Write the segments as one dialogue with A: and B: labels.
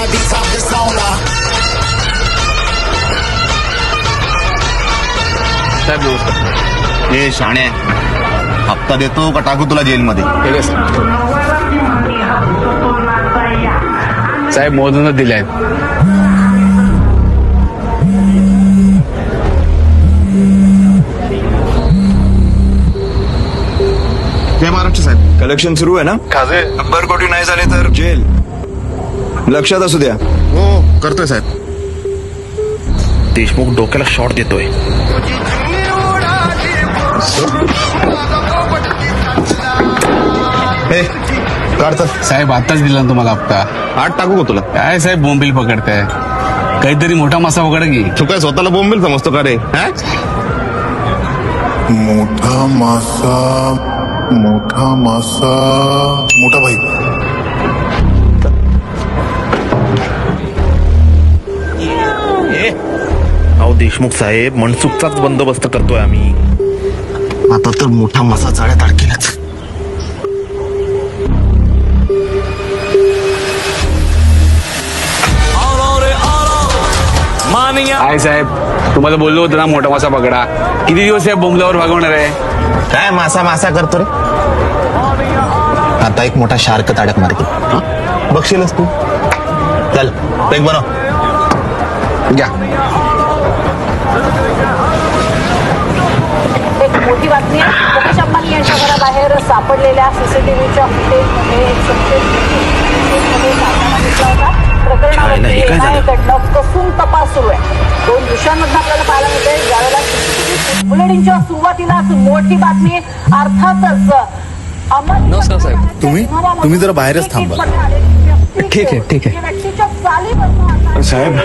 A: I'ma be top persona.
B: साहेब नमस्कार.
C: हे शाणे. हप्ता देतो का टाकू तुला जेलमध्ये?
B: ठीक आहे साहेब. साहेब मोदूनच दिले आहेत.
C: जय महाराष्ट्र साहेब.
D: कलेक्शन सुरू आहे ना?
C: खाजे.
D: शंभर कोटी नाही झाले तर? जेल. लक्षात असू द्या.
C: हो करतोय साहेब. देशमुख डोक्याला शॉट देतोय. हे काढतात
B: साहेब आताच दिला ना तुम्हाला हप्ता.
C: आठ टाकू का तुला?
B: काय साहेब बोंबील पकडताय? काहीतरी मोठा मासा पकड की.
C: तू काय स्वतःला बोंबेल समजतो का रे? हा?
E: मोठा मासा मोठा मासा. मोठा भाई.
C: देशमुख साहेब मनसुखचाच बंदोबस्त करतोय आम्ही. आता तर मोठा मासा जाळ्यात अडकेलाच
B: काय साहेब तुम्हाला बोललो होतं ना मोठा मासा पकडा. किती दिवस साहेब बोंबल्यावर भागवणार आहे?
C: काय मासा मासा करतो रे? आता एक मोठा शार्क ताडक मारते. बघशीलच तू? चल पेक बनव.
B: घ्या.
F: मोठी बातमी आहे. मुकेश अंबानी यांच्या घराबाहेर सापडलेल्या सीसीटीव्हीच्या फुटेजमध्ये एक संशयित होता. प्रकरणावरती कसून तपास सुरू आहे. दोन दिवसांमधून आपल्याला पाहायला मिळते ज्यावेळेला बुलेटिनच्या सुरुवातीलाच मोठी बातमी अर्थातच
G: नमस्कार साहेब.
E: तुम्ही- तुम्ही जरा बाहेरच थांबा.
G: ठीक आहे, ठीक आहे.
D: साहेब,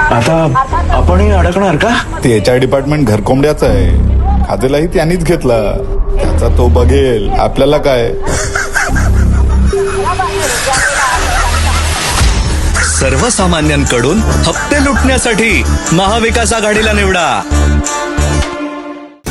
D: आता आपणही अडकणार का?
E: ते एच आय डिपार्टमेंट घरकोंबड्याचं आहे. खाजेलाही त्यांनीच घेतला. त्याचा तो बघेल. आपल्याला काय?
H: सर्वसामान्यांकडून हप्ते लुटण्यासाठी महाविकास आघाडीला निवडा.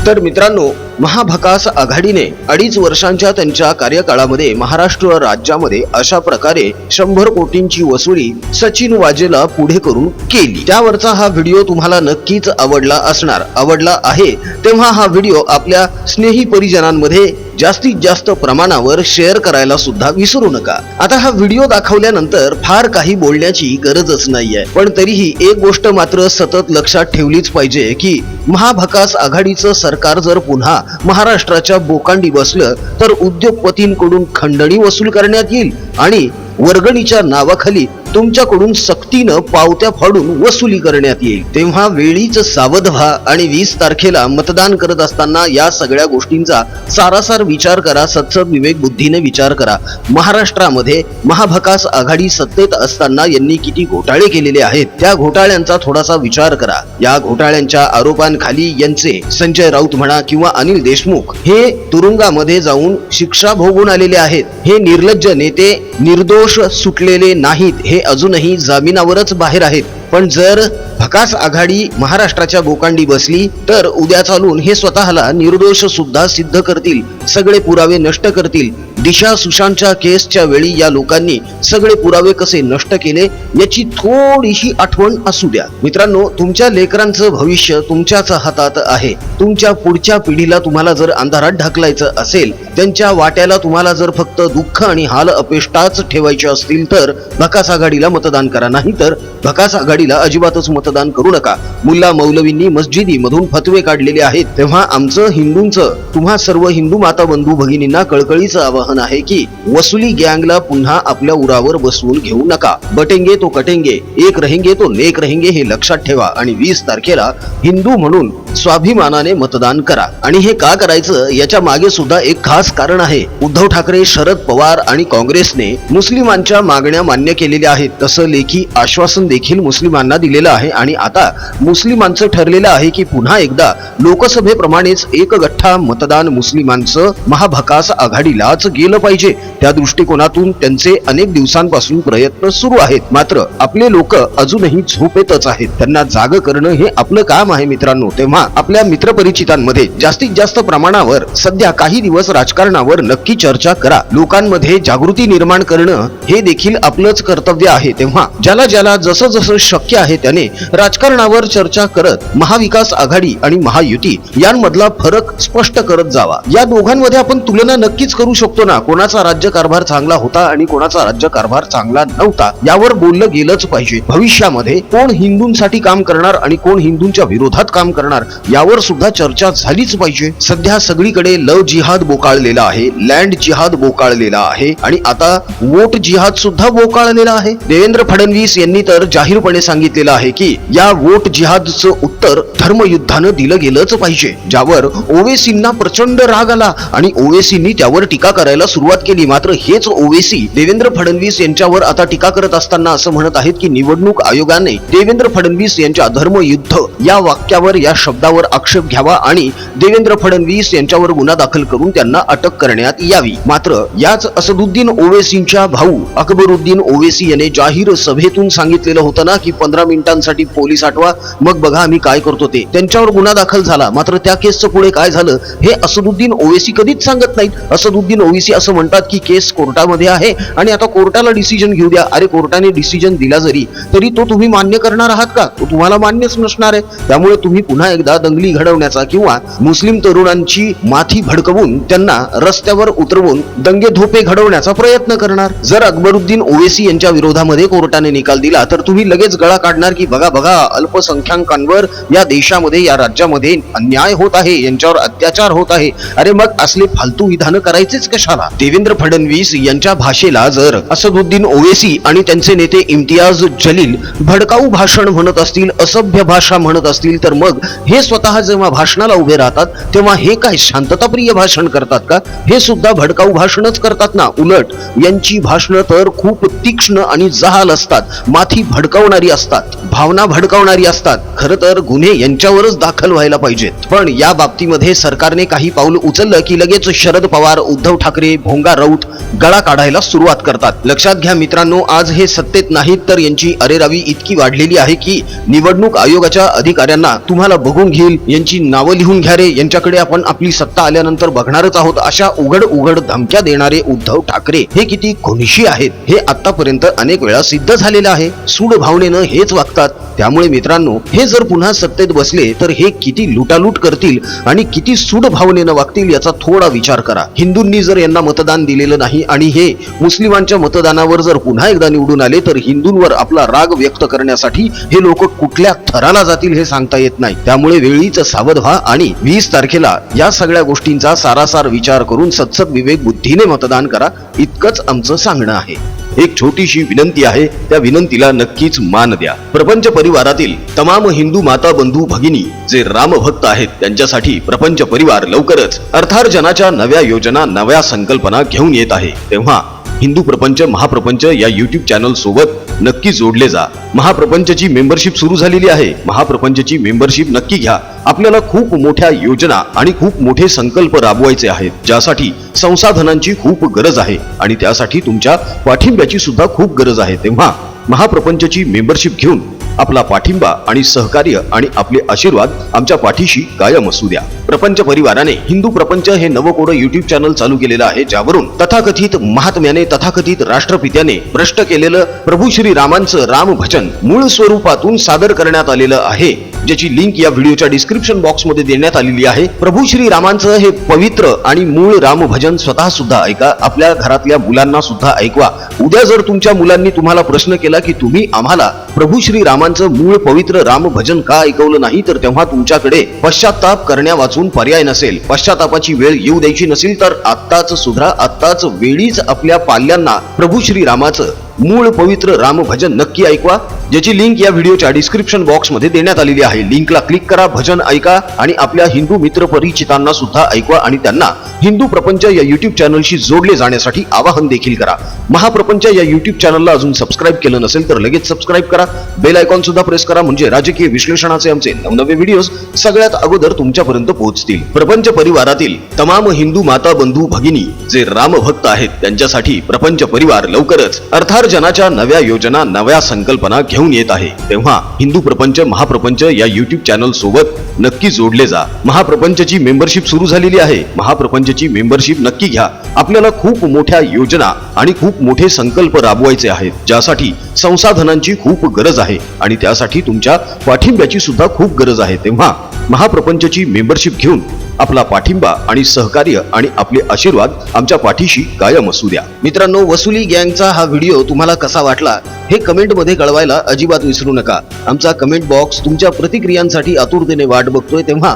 I: तर मित्रांनो महाभकास आघाडीने अडीच वर्षांच्या त्यांच्या कार्यकाळामध्ये महाराष्ट्र राज्यामध्ये अशा प्रकारे शंभर कोटींची वसुली सचिन वाजेला पुढे करून केली. त्यावरचा हा व्हिडिओ तुम्हाला नक्कीच आवडला असणार. आवडला आहे तेव्हा हा व्हिडिओ आपल्या स्नेही परिजनांमध्ये जास्तीत जास्त प्रमाणावर शेअर करायला सुद्धा विसरू नका. आता हा व्हिडिओ दाखवल्यानंतर फार काही बोलण्याची गरजच नाहीये. पण तरीही एक गोष्ट मात्र सतत लक्षात ठेवलीच पाहिजे की महाभकास आघाडीचं सरकार जर पुन्हा महाराष्ट्राच्या बोकांडी बसलं तर उद्योगपतींकडून खंडणी वसूल करण्यात येईल आणि वर्गणीच्या नावाखाली तुमच्याकडून सक्तीनं पावत्या फाडून वसुली करण्यात येईल. तेव्हा वेळीच सावध व्हा आणि वीस तारखेला मतदान करत असताना या सगळ्या गोष्टींचा सारासार विचार करा सत्सद विवेक बुद्धीने विचार करा. महाराष्ट्रामध्ये महाभकास आघाडी सत्तेत असताना यांनी किती घोटाळे केलेले आहेत त्या घोटाळ्यांचा थोडासा विचार करा. या घोटाळ्यांच्या आरोपांखाली यांचे संजय राऊत म्हणा किंवा अनिल देशमुख हे तुरुंगामध्ये जाऊन शिक्षा भोगून आलेले आहेत. हे निर्लज्ज नेते निर्दोष सुटलेले नाहीत हे अजूनही जामिनावरच बाहेर आहेत. पण जर भकास आघाडी महाराष्ट्राच्या गोकांडी बसली तर उद्या चालून हे स्वतःला निर्दोष सुद्धा सिद्ध करतील. सगळे पुरावे नष्ट करतील. दिशा सुशांतच्या केसच्या वेळी या लोकांनी सगळे पुरावे कसे नष्ट केले याची थोडीशी आठवण असू द्या. मित्रांनो तुमच्या लेकरांचं भविष्य तुमच्याच हातात आहे. तुमच्या पुढच्या पिढीला तुम्हाला जर अंधारात ढकलायचं असेल त्यांच्या वाट्याला तुम्हाला जर फक्त दुःख आणि हाल अपेष्टाच ठेवायचे असतील तर भकास आघाडीला मतदान करा. नाही तर भकास आघाडी आघाडीला अजिबातच मतदान करू नका. मुल्ला मौलवींनी मस्जिदी मधून फतवे काढलेले आहेत. तेव्हा आमचं हिंदूंचं तुम्हा सर्व हिंदू माता बंधू भगिनींना कळकळीचं आवाहन आहे की वसुली गँगला पुन्हा आपल्या उरावर बसवून घेऊ नका. बटेंगे तो कटेंगे एक रहेंगे तो नेक रहेंगे हे लक्षात ठेवा आणि वीस तारखेला हिंदू म्हणून स्वाभिमानाने मतदान करा. आणि हे का करायचं याच्या मागे सुद्धा एक खास कारण आहे. उद्धव ठाकरे शरद पवार आणि काँग्रेसने मुस्लिमांच्या मागण्या मान्य केलेल्या आहेत. तसं लेखी आश्वासन देखील मुस्लिम मुस्लिमांना दिलेलं आहे आणि आता मुस्लिमांचं ठरलेलं आहे की पुन्हा एकदा लोकसभेप्रमाणेच एक गठ्ठा मतदान मुस्लिमांचं महाभकास आघाडीलाच गेलं पाहिजे. त्या दृष्टिकोनातून त्यांचे अनेक दिवसांपासून प्रयत्न सुरू आहेत. मात्र आपले लोक अजूनही झोपेतच आहेत. त्यांना जाग करणं हे आपलं काम आहे मित्रांनो. तेव्हा आपल्या मित्रपरिचितांमध्ये जास्तीत जास्त प्रमाणावर सध्या काही दिवस राजकारणावर नक्की चर्चा करा. लोकांमध्ये जागृती निर्माण करणं हे देखील आपलंच कर्तव्य आहे. तेव्हा ज्याला ज्याला जसं जसं शक्य आहे त्याने. राजकारणावर चर्चा करत महाविकास आघाडी आणि महायुती यांमधला फरक स्पष्ट करत जावा. या दोघांमध्ये आपण तुलना नक्कीच करू शकतो ना. कोणाचा राज्यकारभार चांगला होता आणि कोणाचा राज्यकारभार चांगला नव्हता यावर बोललं गेलंच पाहिजे. भविष्यामध्ये कोण हिंदूंसाठी काम करणार आणि कोण हिंदूंच्या विरोधात काम करणार यावर सुद्धा चर्चा झालीच पाहिजे. सध्या सगळीकडे लव जिहाद बोकाळलेला आहे लँड जिहाद बोकाळलेला आहे आणि आता वोट जिहाद सुद्धा बोकाळलेला आहे. देवेंद्र फडणवीस यांनी तर जाहीरपणे यांनी सांगितलेलं आहे की या वोट जिहादचं उत्तर धर्मयुद्धानं दिलं गेलंच पाहिजे ज्यावर ओवेसींना प्रचंड राग आला आणि ओवेसींनी त्यावर टीका करायला सुरुवात केली. मात्र हेच ओवेसी देवेंद्र फडणवीस यांच्यावर आता टीका करत असताना असं म्हणत आहेत की निवडणूक आयोगाने देवेंद्र फडणवीस यांच्या धर्मयुद्ध या वाक्यावर या शब्दावर आक्षेप घ्यावा आणि देवेंद्र फडणवीस यांच्यावर गुन्हा दाखल करून त्यांना अटक करण्यात यावी. मात्र याच असदुद्दीन ओवेसींच्या भाऊ अकबरुद्दीन ओवेसी याने जाहीर सभेतून सांगितलेलं होतं ना की पंधरा मिनिटांसाठी पोलीस आठवा. मग बघा आम्ही काय करतो ते. त्यांच्यावर गुन्हा दाखल झाला. मात्र त्या केसचं पुढे काय झालं हे असदुद्दीन ओवेसी कधीच सांगत नाहीत. असदुद्दीन ओवेसी असं म्हणतात की केस कोर्टामध्ये आहे आणि आता कोर्टाला डिसिजन घेऊ द्या. अरे कोर्टाने डिसिजन दिला जरी तरी तो तुम्ही मान्य करणार आहात का? तो तुम्हाला मान्यच नसणार आहे. त्यामुळे तुम्ही पुन्हा एकदा दंगली घडवण्याचा किंवा मुस्लिम तरुणांची माथी भडकवून त्यांना रस्त्यावर उतरवून दंगे धोपे घडवण्याचा प्रयत्न करणार. जर अकबरुद्दीन ओवेसी यांच्या विरोधामध्ये कोर्टाने निकाल दिला तर तुम्ही लगेच गळा काढणार की बघा बघा अल्पसंख्याकांवर या देशामध्ये या राज्यामध्ये अन्याय होत आहे यांच्यावर अत्याचार होत आहे. अरे मग असले फालतू विधान करायचेच कशाला? देवेंद्र फडणवीस यांच्या भाषेला जर असदुद्दीन ओवेसी आणि त्यांचे नेते इम्तियाज जलील भडकाऊ भाषण म्हणत असतील असभ्य भाषा म्हणत असतील तर मग हे स्वतः जेव्हा भाषणाला उभे राहतात तेव्हा हे काय शांतताप्रिय भाषण करतात का? हे सुद्धा भडकाऊ भाषणच करतात ना? उलट यांची भाषणं तर खूप तीक्ष्ण आणि जहाल असतात. माथी भडकावणारी असतात. भावना भडकावणारी असतात. खरं तर गुन्हे यांच्यावरच दाखल व्हायला पाहिजेत. पण या बाबतीमध्ये सरकारने काही पाऊल उचललं की लगेच शरद पवार उद्धव ठाकरे भोंगा राऊत गळा काढायला सुरुवात करतात. लक्षात घ्या मित्रांनो आज हे सत्तेत नाहीत तर यांची अरेरावी इतकी वाढलेली आहे की निवडणूक आयोगाच्या अधिकाऱ्यांना तुम्हाला बघून घेईल यांची नावं लिहून घ्या रे. यांच्याकडे आपण आपली सत्ता आल्यानंतर बघणारच आहोत अशा उघड उघड धमक्या देणारे उद्धव ठाकरे. हे किती खुनशी आहेत. हे आतापर्यंत अनेक वेळा सिद्ध झालेलं आहे. सूड भावनेनं हेच वागतात. त्यामुळे मित्रांनो हे जर पुन्हा सत्तेत बसले तर हे किती लुटालूट करतील आणि किती सूड भावनेनं वागतील याचा थोडा विचार करा. हिंदूंनी जर यांना मतदान दिलेलं नाही आणि हे मुस्लिमांच्या मतदानावर जर पुन्हा एकदा निवडून आले तर हिंदूंवर आपला राग व्यक्त करण्यासाठी हे लोक कुठल्या थराला जातील हे सांगता येत नाही. त्यामुळे वेळीच सावध व्हा आणि वीस तारखेला या सगळ्या गोष्टींचा सारासार विचार करून सत्सत विवेक बुद्धीने मतदान करा. इतकंच आमचं सांगणं आहे. एक छोटीशी विनंती आहे त्या विनंतीला नक्कीच मान द्या. प्रपंच परिवारातील तमाम हिंदू माता बंधू भगिनी जे रामभक्त आहेत त्यांच्यासाठी प्रपंच परिवार लवकरच अर्थार्जनाच्या नव्या योजना नव्या संकल्पना घेऊन येत आहे. तेव्हा हिंदू प्रपंच महाप्रपंच या युट्यूब चॅनल सोबत नक्की जोडले जा. महाप्रपंचची मेंबरशिप सुरू झालेली आहे. महाप्रपंचची मेंबरशिप नक्की घ्या. आपल्याला खूप मोठ्या योजना आणि खूप मोठे संकल्प राबवायचे आहेत ज्यासाठी संसाधनांची खूप गरज आहे आणि त्यासाठी तुमच्या पाठिंब्याची सुद्धा खूप गरज आहे. तेव्हा महाप्रपंचची मेंबरशिप घेऊन आपला पाठिंबा आणि सहकार्य आणि आपले आशीर्वाद आमच्या पाठीशी कायम असू द्या. प्रपंच परिवाराने हिंदू प्रपंच हे नवकोडं युट्यूब चॅनल चालू केलेलं आहे ज्यावरून तथाकथित महात्म्याने तथाकथित राष्ट्रपित्याने भ्रष्ट केलेलं प्रभू श्री रामांचं राम भजन मूळ स्वरूपातून सादर करण्यात आलेलं आहे. ज्याची लिंक या व्हिडिओच्या डिस्क्रिप्शन बॉक्समध्ये देण्यात आलेली आहे. प्रभू श्री रामांचं हे पवित्र आणि मूळ रामभजन स्वतः सुद्धा ऐका. आपल्या घरातल्या मुलांना सुद्धा ऐकवा. उद्या जर तुमच्या मुलांनी तुम्हाला प्रश्न केला की तुम्ही आम्हाला प्रभू श्री रामांचं मूळ पवित्र रामभजन का ऐकवलं नाही तर तेव्हा तुमच्याकडे पश्चाताप करण्या वाचून पर्याय नसेल. पश्चातापाची वेळ येऊ द्यायची नसेल तर आत्ताच सुधरा. आत्ताच वेळीच आपल्या पाल्यांना प्रभू श्री रामाचं मूळ पवित्र राम भजन नक्की ऐकवा ज्याची लिंक या व्हिडिओच्या डिस्क्रिप्शन बॉक्समध्ये देण्यात आलेली आहे. लिंकला क्लिक करा भजन ऐका आणि आपल्या हिंदू मित्र परिचितांना सुद्धा ऐकवा आणि त्यांना हिंदू प्रपंच या युट्यूब चॅनलशी जोडले जाण्यासाठी आवाहन देखील करा. महाप्रपंच या युट्यूब चॅनलला अजून सबस्क्राईब केलं नसेल तर लगेच सबस्क्राईब करा. बेल आयकॉन सुद्धा प्रेस करा म्हणजे राजकीय विश्लेषणाचे आमचे नवनवे व्हिडिओज सगळ्यात अगोदर तुमच्यापर्यंत पोहोचतील. प्रपंच परिवारातील तमाम हिंदू माता बंधू भगिनी जे रामभक्त आहेत त्यांच्यासाठी प्रपंच परिवार लवकरच. अर्थात जनाच्या नव्या योजना नव्या संकल्पना घेऊन येत आहे. तेव्हा हिंदू प्रपंच महाप्रपंच या युट्यूब चॅनल सोबत नक्की जोडले जा. महाप्रपंचची मेंबरशिप सुरू झालेली आहे. महाप्रपंचची मेंबरशिप नक्की घ्या. आपल्याला खूप मोठ्या योजना आणि खूप मोठे संकल्प राबवायचे आहेत. ज्यासाठी संसाधनांची खूप गरज आहे आणि त्यासाठी तुमच्या पाठिंब्याची सुद्धा खूप गरज आहे. तेव्हा महाप्रपंचची मेंबरशिप घेऊन आपला पाठिंबा आणि सहकार्य आणि आपले आशीर्वाद आमच्या पाठीशी कायम असू द्या. मित्रांनो वसुली गँगचा हा व्हिडिओ तुम्हाला कसा वाटला हे कमेंटमध्ये कळवायला अजिबात विसरू नका. आमचा कमेंट बॉक्स तुमच्या प्रतिक्रियांसाठी आतुरतेने वाट बघतोय तेव्हा